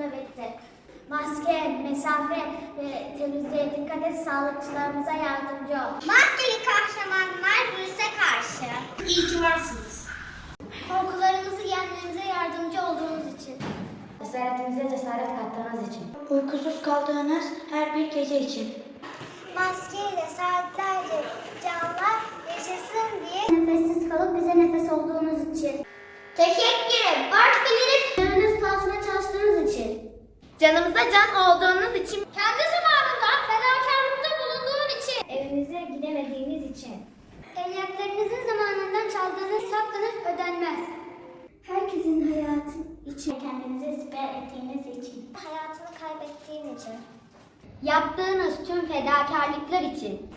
nöbeti. Maske, mesafe ve temizliğe dikkat et, sağlıkçılarımıza yardımcı ol. Maskeli kahramanlar virüse karşı. İyi ki varsınız. Korkularımızı yenmemize yardımcı olduğunuz için. Cesaretimize cesaret kattığınız için. Uykusuz kaldığınız her bir gece için. Maskeyle saatlerce canlar yaşasın diye. Nefessiz kalıp bize nefes olduğunuz için. Teşekkür Canımıza can olduğunuz için. Kendi zamanında fedakarlıkta bulunduğun için. Evinize gidemediğiniz için. Evlatlarınızın zamanından çaldığınız hakkınız ödenmez. Herkesin hayatı için. Kendinizi siper ettiğiniz için. Hayatını kaybettiğin için. Yaptığınız tüm fedakarlıklar için.